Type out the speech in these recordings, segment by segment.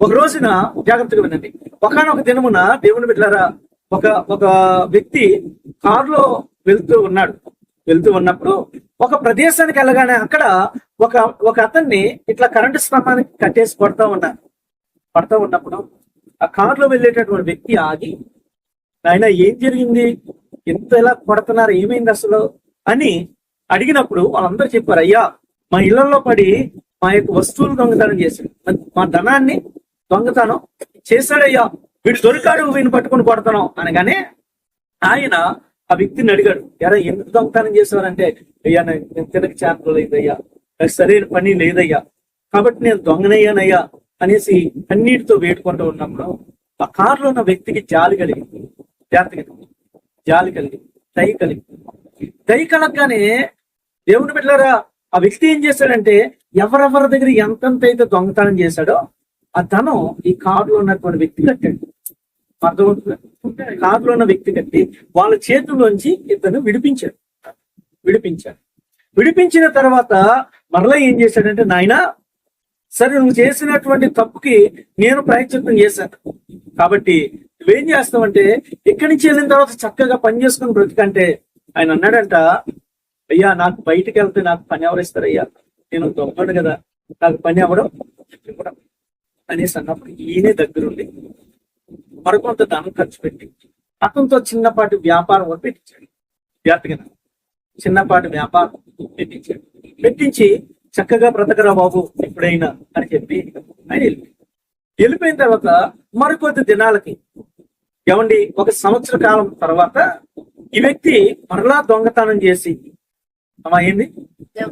ఒక రోజున జాగ్రత్తగా వినండి. ఒకనొక దినమున దేవుని బిడ్డారా ఒక ఒక వ్యక్తి కారులో వెళ్తూ ఉన్నాడు. వెళ్తూ ఉన్నప్పుడు ఒక ప్రదేశానికి వెళ్ళగానే అక్కడ ఒక ఒక అతన్ని ఇట్లా కరెంటు స్తంభానికి కట్టేసి కొడతా ఉన్నారు. పడతా ఉన్నప్పుడు ఆ కారులో వెళ్ళేటటువంటి వ్యక్తి ఆగి ఆయన ఏం జరిగింది? ఎంత ఇలా కొడుతున్నారు? ఏమైంది అసలు? అని అడిగినప్పుడు వాళ్ళందరూ చెప్పారు అయ్యా మా ఇళ్ళలో పడి మా యొక్క వస్తువులు దొంగతనం చేశాడు మా- మా ధనాన్ని దొంగతనం చేశాడయ్యా. వీడు దొరికాడు వీడిని పట్టుకుని కొడతాను అనగానే ఆయన ఆ వ్యక్తిని అడిగాడు ఎరా ఎందుకు దొంగతనం చేశారంటే అయ్యా నేను నేను తినక చేతలు లేదయ్యా నాకు సరైన పని లేదయ్యా కాబట్టి నేను దొంగనయ్యానయ్యా అనేసి అన్నిటితో వేడుకుంటూ ఉన్నప్పుడు ఆ కారులో ఉన్న వ్యక్తికి జాలి కలిగింది. జాగ్రత్త కలిగింది జాలి కలిగింది దయ కలిగింది దయ కలగగానే దేవుని బిడ్డలారా ఆ వ్యక్తి ఏం చేశాడంటే ఎవరెవరి దగ్గర ఎంతెంత అయితే దొంగతనం చేశాడో ఆ ధనం ఈ కారులో ఉన్నటువంటి వ్యక్తి కట్టాడు. అర్థమవుతుంది? కారులో ఉన్న వ్యక్తి కట్టి వాళ్ళ చేతుల్లోంచి ఇతను విడిపించాడు. విడిపించాడు. విడిపించిన తర్వాత మరలా ఏం చేశాడంటే నాయనా సరే నువ్వు చేసినటువంటి తప్పుకి నేను ప్రయత్నం చేశాను. కాబట్టి నువ్వేం చేస్తావంటే ఇక్కడి నుంచి వెళ్ళిన తర్వాత చక్కగా పని చేసుకుని బ్రతికంటే ఆయన అన్నాడంట అయ్యా నాకు బయటికి వెళ్తే నాకు పని ఎవరు ఇస్తారయ్యా? నేను దొంగడు కదా నాకు పని ఎవడం అనేసి అన్నప్పుడు ఈయనే దగ్గరుండి మరికొంత ధనం ఖర్చు పెట్టి అతనితో చిన్నపాటి వ్యాపారం కూడా పెట్టించాడు. జాగ్రత్తగా చిన్నపాటి వ్యాపారం పెట్టించాడు. పెట్టించి చక్కగా బ్రతకరా బాబు ఎప్పుడైనా అని చెప్పి ఆయన వెళ్ళిపోయాడు. వెళ్ళిపోయిన తర్వాత మరికొద్ది దినాలకి ఏమండి ఒక సంవత్సర కాలం తర్వాత ఈ వ్యక్తి మరలా దొంగతనం చేసి అమ్మా ఏంది?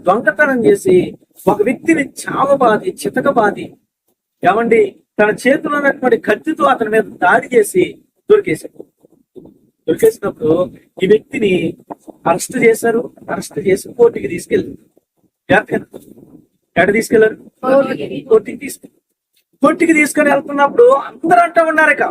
దొంగతనం చేసి ఒక వ్యక్తిని చావబాది చితకబాది ఏమండి? తన చేతిలో ఉన్నటువంటి కత్తితో అతని మీద దాడి చేసి దొరికేశాడు. దొరికేసినప్పుడు ఈ వ్యక్తిని అరెస్ట్ చేశారు. అరెస్ట్ చేసి కోర్టుకి తీసుకెళ్ళారు. ఎక్కడ తీసుకెళ్ళారు కోర్టుకి. తీసుకెళ్ళారు కోర్టుకి తీసుకొని వెళ్తున్నప్పుడు అందరూ అంటూ ఉన్నారు ఇక.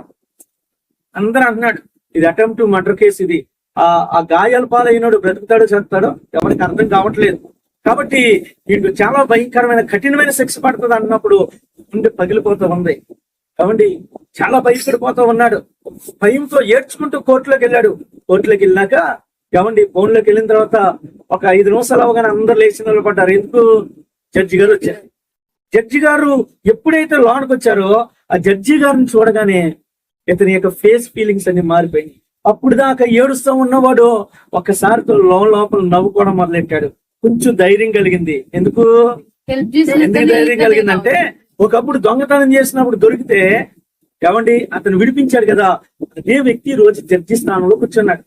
అందరూ అంటున్నాడు ఇది అటెంప్ట్ మర్డర్ కేసు ఇది. ఆ ఆ గాయాల పాలైనడు బ్రతుకుతాడో చదువుతాడో ఎవరికి అర్థం కావట్లేదు. కాబట్టి వీళ్ళు చాలా భయంకరమైన కఠినమైన శిక్ష పడుతుంది అన్నప్పుడు గుండె పగిలిపోతూ ఉంది. కాబట్టి చాలా భయపడిపోతూ ఉన్నాడు. భయంతో ఏడ్చుకుంటూ కోర్టులోకి వెళ్ళాడు. కోర్టులోకి వెళ్ళాక ఏమండి ఫోన్లోకి వెళ్ళిన తర్వాత ఒక ఐదు నిమిషాలు అవగానే అందరు లేచి నిలబడ్డారు ఎందుకు? జడ్జి గారు వచ్చారు. జడ్జి గారు ఎప్పుడైతే లోనికి వచ్చారో ఆ జడ్జి గారిని చూడగానే ఇతని యొక్క ఫేస్ ఫీలింగ్స్ అన్ని మారిపోయాయి అప్పుడు దాకా ఏడుస్తూ ఉన్నవాడు ఒక్కసారితో లోన్ లోపల నవ్వుకోవడం మొదలెట్టాడు. కొంచెం ధైర్యం కలిగింది. ఎందుకు? ఎందుకు ధైర్యం కలిగిందంటే ఒకప్పుడు దొంగతనం చేసినప్పుడు దొరికితే ఏమండి అతను విడిపించాడు కదా అదే వ్యక్తి రోజు జడ్జి స్థానంలో కూర్చున్నాడు?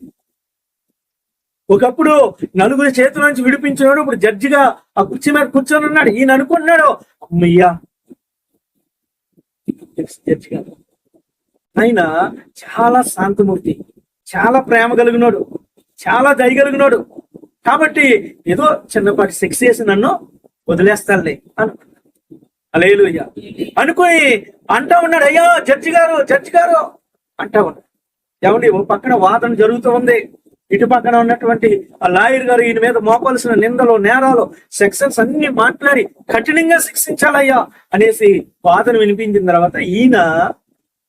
ఒకప్పుడు నలుగురి చేతుల నుంచి విడిపించినాడు ఇప్పుడు జడ్జిగా ఆ కుర్చీ మీద కూర్చొని ఉన్నాడు. ఈయన అనుకుంటున్నాడు అమ్మయ్యా జడ్జి గారు ఆయన చాలా శాంతమూర్తి చాలా ప్రేమ కలిగినోడు చాలా దయగలిగినోడు కాబట్టి ఏదో చిన్నపాటి సెక్స్ చేసి నన్ను వదిలేస్తానులే అనుకున్నాడు అలేలుయ్య. అనుకుని అంటా ఉన్నాడు అయ్యా జడ్జి గారు జడ్జి గారు అంటా ఉన్నాడు. ఏమండి ఓ పక్కన వాదన జరుగుతూ ఉంది. ఇటు పక్కన ఉన్నటువంటి ఆ లాయర్ గారు ఈయన మీద మోపాల్సిన నిందలు నేరాలు సెక్షన్స్ అన్ని మాట్లాడి కఠినంగా శిక్షించాలయ్యా అనేసి వాదన వినిపించిన తర్వాత ఈయన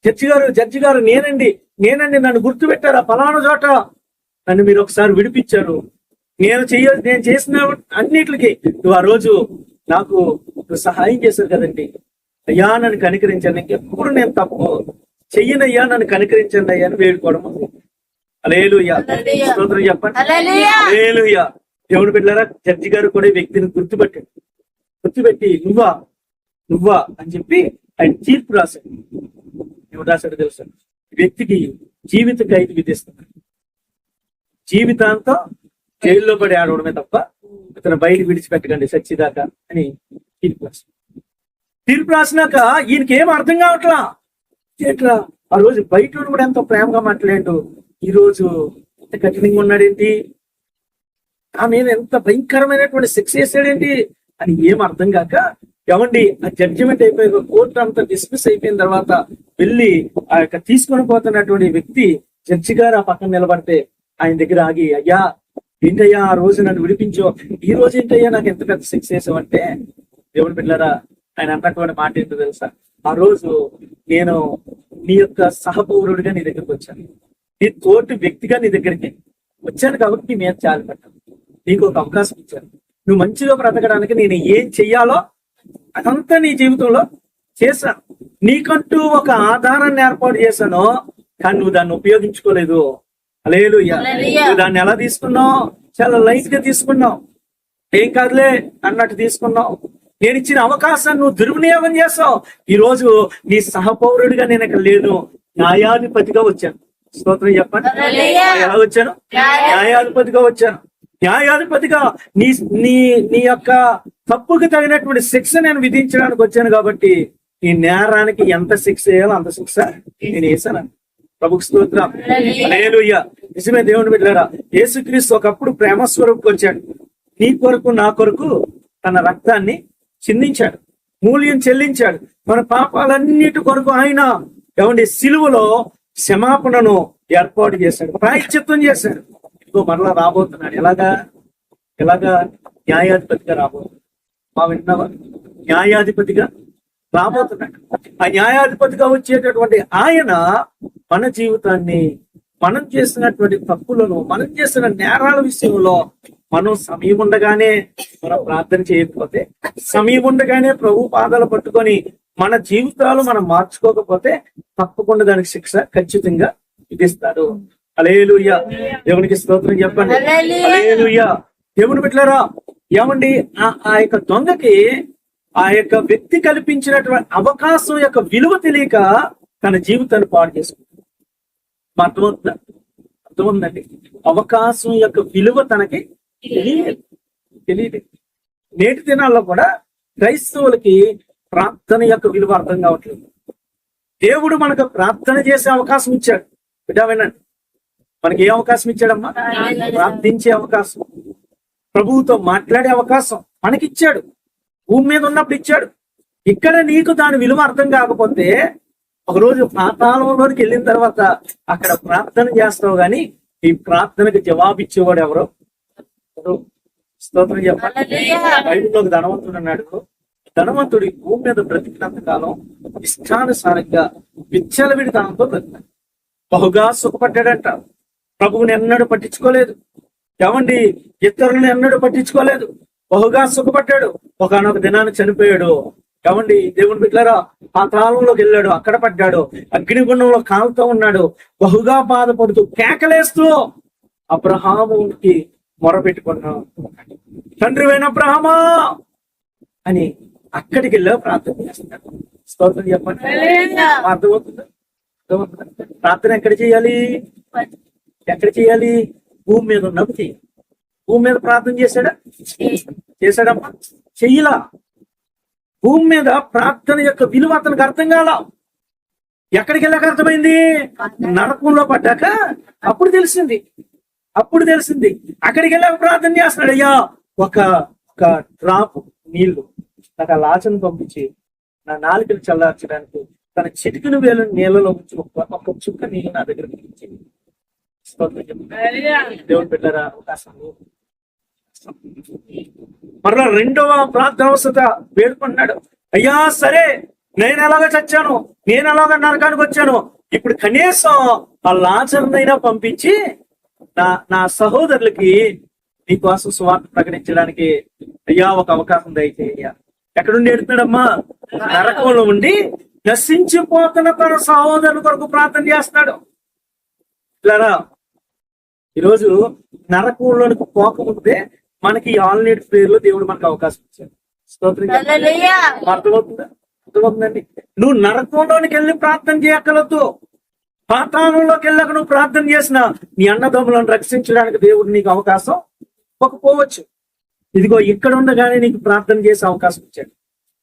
జడ్జి గారు జడ్జి గారు నేనండి నేనండి నన్ను గుర్తు పెట్టారా ఫలానా చోట. నన్ను మీరు ఒకసారి విడిపించారు. నేను చెయ్య నేను చేసిన అన్నిటికి నువ్వు ఆ రోజు నాకు నువ్వు సహాయం చేశారు కదండి. అయ్యా నన్ను కనికరించండి. ఇంకెప్పుడు నేను తప్పు చెయ్యనయ్యా నన్ను కనికరించండి అయ్యా అని వేడుకోవడం. స్తోత్రం చెప్పండి. అలేలుయ్యా దేవుని బిడ్డలారా జడ్జి గారు కూడా వ్యక్తిని గుర్తుపట్టాడు. గుర్తుపెట్టి నువ్వా నువ్వా అని చెప్పి ఆయన తీర్పు రాశాడు. ఎవరు రాశాడు తెలుసా? వ్యక్తికి జీవిత ఖైదు విధిస్తున్నాడు జీవితాంతం జైల్లో పడి ఆడవడమే తప్ప ఇతను బయట విడిచిపెట్టకండి సచ్చిదాకా అని తీర్పు రాశాడు తీర్పు రాసినాక ఈయనకి ఏం అర్థం కావట్లా? ఎట్లా ఆ రోజు బయట కూడా ఎంతో ప్రేమగా మాట్లాడు ఈ రోజు ఎంత కఠినంగా ఉన్నాడేంటి? ఆ ఎంత భయంకరమైనటువంటి శిక్ష చేశాడేంటి అని ఏం అర్థం కాక ఏమండి ఆ జడ్జిమెంట్ అయిపోయి కోర్టు అంతా డిస్మిస్ అయిపోయిన తర్వాత వెళ్ళి ఆ యొక్క తీసుకొని పోతున్నటువంటి వ్యక్తి జడ్జి గారు ఆ పక్కన నిలబడితే ఆయన దగ్గర ఆగి అయ్యా ఏంటయ్యా ఆ రోజు నన్ను విడిపించో ఈ రోజు ఏంటయ్యా నాకు ఎంత పెద్ద శిక్ష చేసావంటే దేవుని బిడ్డారా ఆయన అన్నటువంటి మాట ఏంటో తెలుసా? ఆ రోజు నేను నీ యొక్క సహపౌరుడిగా నీ దగ్గరికి వచ్చాను. నీ తోటి వ్యక్తిగా నీ దగ్గరికి వచ్చాను కాబట్టి నీ మీద చాలు పెట్టాను నీకు ఒక అవకాశం ఇచ్చాను. నువ్వు మంచిగా బ్రతకడానికి నేను ఏం చెయ్యాలో అదంతా నీ జీవితంలో చేశాను నీకంటూ ఒక ఆధారాన్ని ఏర్పాటు చేశాను కానీ నువ్వు దాన్ని ఉపయోగించుకోలేదు. నువ్వు దాన్ని ఎలా తీసుకున్నావు? చాలా లైట్గా తీసుకున్నావు. ఏం కాదులే అన్నట్టు తీసుకున్నావు. నేను ఇచ్చిన అవకాశాన్ని నువ్వు దుర్వినియోగం చేస్తావు ఈ రోజు నీ సహపౌరుడిగా నేను ఇక్కడ లేను. న్యాయాధిపతిగా వచ్చాను. స్తోత్రం చెప్పండి. ఎలా వచ్చాను? న్యాయాధిపతిగా వచ్చాను. న్యాయాధిపతిగా నీ నీ నీ యొక్క తప్పుకు తగినటువంటి శిక్ష నేను విధించడానికి వచ్చాను కాబట్టి ఈ నేరానికి ఎంత శిక్ష వేయాలో అంత శిక్ష నేను వేసాను ప్రభుకు స్తోత్రం. హల్లెలూయా. నిజమే దేవుని బిడ్డలారా యేసుక్రీస్తు ఒకప్పుడు ప్రేమ స్వరూపుకి వచ్చాడు నీ కొరకు నా కొరకు తన రక్తాన్ని చిందించాడు. మూల్యం చెల్లించాడు. మన పాపాలన్నిటి కొరకు ఆయన ఏమండి సిలువలో క్షమాపణను ఏర్పాటు చేశాడు ప్రాయశ్చిత్వం చేశాడు. ఇదిగో మరలా రాబోతున్నాడు. ఎలాగా? ఎలాగా? న్యాయాధిపతిగా రాబోతున్నాడు. మా విన్నావా? న్యాయాధిపతిగా రాబోతున్నాడు. ఆ న్యాయాధిపతిగా వచ్చేటటువంటి ఆయన మన జీవితాన్ని మనం చేసినటువంటి తప్పులను మనం చేసిన నేరాల విషయంలో మనం సమయం ఉండగానే మనం ప్రార్థన చేయకపోతే సమయం ఉండగానే ప్రభు పాదాలు పట్టుకొని మన జీవితాలు మనం మార్చుకోకపోతే తప్పకుండా దానికి శిక్ష ఖచ్చితంగా విధిస్తాడు. అలేలుయ్య దేవునికి స్తోత్రం చెప్పండి. అలేలుయ్య దేవుని బిడ్డలారా ఏమండి? ఆ యొక్క దొంగకి ఆ యొక్క వ్యక్తి కల్పించినటువంటి అవకాశం యొక్క విలువ తెలియక తన జీవితాన్ని పాడు చేసుకుంటాడు. మా అర్థమవుతుందా? అర్థమవుతుందండి? అవకాశం యొక్క విలువ తనకి తెలియదు. తెలియదు. నేటి దినాల్లో కూడా క్రైస్తవులకి ప్రార్థన యొక్క విలువ అర్థం కావట్లేదు. దేవుడు మనకు ప్రార్థన చేసే అవకాశం ఇచ్చాడు. బిడ్డా వినండి. మనకి ఏ అవకాశం ఇచ్చాడమ్మా? ప్రార్థించే అవకాశం. ప్రభువుతో మాట్లాడే అవకాశం మనకిచ్చాడు. భూమి మీద ఉన్నప్పుడు ఇచ్చాడు. ఇక్కడ నీకు దాని విలువ అర్థం కాకపోతే ఒకరోజు పాతాళంలోనికి వెళ్ళిన తర్వాత అక్కడ ప్రార్థన చేస్తావు గాని ఈ ప్రార్థనకు జవాబిచ్చేవాడు ఎవరు? స్తోత్రం చెప్పండి. ధనవంతుడు అన్నాడు ధనవంతుడు ఈ భూమి మీద బ్రతికినంత కాలం ఇష్టానుసారంగా విచ్చలవిడి తనంతో బ్రతికాడు బహుగా సుఖపడ్డాడంట. ప్రభువుని ఎన్నడూ పట్టించుకోలేదు. ఏమండి? ఇతరులను ఎన్నడూ పట్టించుకోలేదు. బహుగా సుఖపడ్డాడు. ఒకనొక దినాన్ని చనిపోయాడు. ఏమండి? దేవుని బిడ్డలారా ఆ కాలంలోకి వెళ్ళాడు అక్కడ పడ్డాడు అగ్నిగుండంలో కాలుతూ ఉన్నాడు బహుగా బాధపడుతూ కేకలేస్తూ అబ్రహాముకి మొరపెట్టుకున్నాడు. తండ్రి అయిన అబ్రహమా అని అక్కడికి వెళ్ళా ప్రార్థన చేస్తున్నాడు. స్తోత్రం చెప్పండి. అర్థమవుతుందా? అర్థమవుతుందా? ప్రార్థన ఎక్కడ చేయాలి? ఎక్కడ చేయాలి? భూమి మీద ఉన్నప్పుడు చేయాలి. భూమి మీద ప్రార్థన చేశాడా? చేశాడమ్మా. చెయ్యలా భూమి మీద ప్రార్థన యొక్క విలువ అతనికి అర్థం కాల. ఎక్కడికి వెళ్ళాక అర్థమైంది? నరకంలో పడ్డాక? అప్పుడు తెలిసింది. అప్పుడు తెలిసింది. అక్కడికి వెళ్ళాక ప్రార్థన చేస్తున్నాడు అయ్యా ఒక ఒక డ్రాప్ నీళ్ళు నాకు ఆ లాచను పంపించి నా నాలుకలు చల్లార్చడానికి తన చిటికిన వేలు నీళ్ళలో ఉంచి ఒక చుక్క నీళ్ళు నా దగ్గర. దేవుని పెట్టారా అవకాశం మరలా రెండవ ప్రార్థన అవసరత వేడుకున్నాడు అయ్యా సరే నేను ఎలాగ చచ్చాను? నేను ఎలాగ నరకానికి వచ్చాను? ఇప్పుడు కనీసం ఆ లాచరునైనా పంపించి నా నా సహోదరులకి నీకోసం స్వార్థ ప్రకటించడానికి అయ్యా ఒక అవకాశం దయచేయ్యా. ఎక్కడుండి ఎడుతున్నాడమ్మా నరకంలో ఉండి నశించిపోతున్న తన సహోదరుల కొరకు ప్రార్థన చేస్తున్నాడు. ఇట్లారా ఈరోజు నరకంలోనికి పోకముందే మనకి ఆల్నేట్ ప్రేయర్లో దేవుడు మనకు అవకాశం ఇచ్చాడు. స్తోత్రం. అర్థమవుతుందా? అర్థమవుతుందండి? నువ్వు నరకంలోనికి వెళ్ళి ప్రార్థన చేయక్కలొద్దు పాతాళంలోకి వెళ్ళక నువ్వు ప్రార్థన చేసిన నీ అన్నదమ్ములను రక్షించడానికి దేవుడు నీకు అవకాశం పోకపోవచ్చు ఇదిగో ఇక్కడ ఉండగానే నీకు ప్రార్థన చేసే అవకాశం ఇచ్చాడు.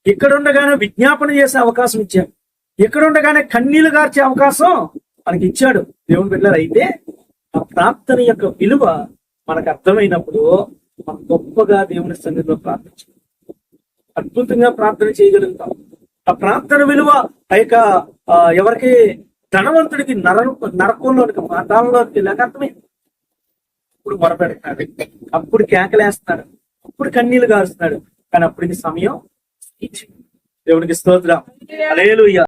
ఇక్కడ ఉండగానే విజ్ఞాపన చేసే అవకాశం ఇచ్చాడు. ఇక్కడ ఉండగానే కన్నీళ్ళు గార్చే అవకాశం మనకి ఇచ్చాడు దేవుని బిడ్డలు. అయితే ఆ ప్రార్థన యొక్క విలువ మనకు అర్థమైనప్పుడు మనం గొప్పగా దేవుని సన్నిధిలో ప్రార్థించాలి అద్భుతంగా ప్రార్థన చేయగలుగుతాం. ఆ ప్రార్థన విలువ ఆ యొక్క ఎవరికి ధనవంతుడికి నర నరకంలోనికి పాతాళంలోనికి వెళ్ళాక అర్థమైంది. అప్పుడు మొరపెడతాడు. అప్పుడు కేకలేస్తాడు. అప్పుడు కన్నీళ్ళు కారుస్తాడు. కానీ అప్పటికి సమయం దేవునికి స్తోత్రం. అలేలుయ్య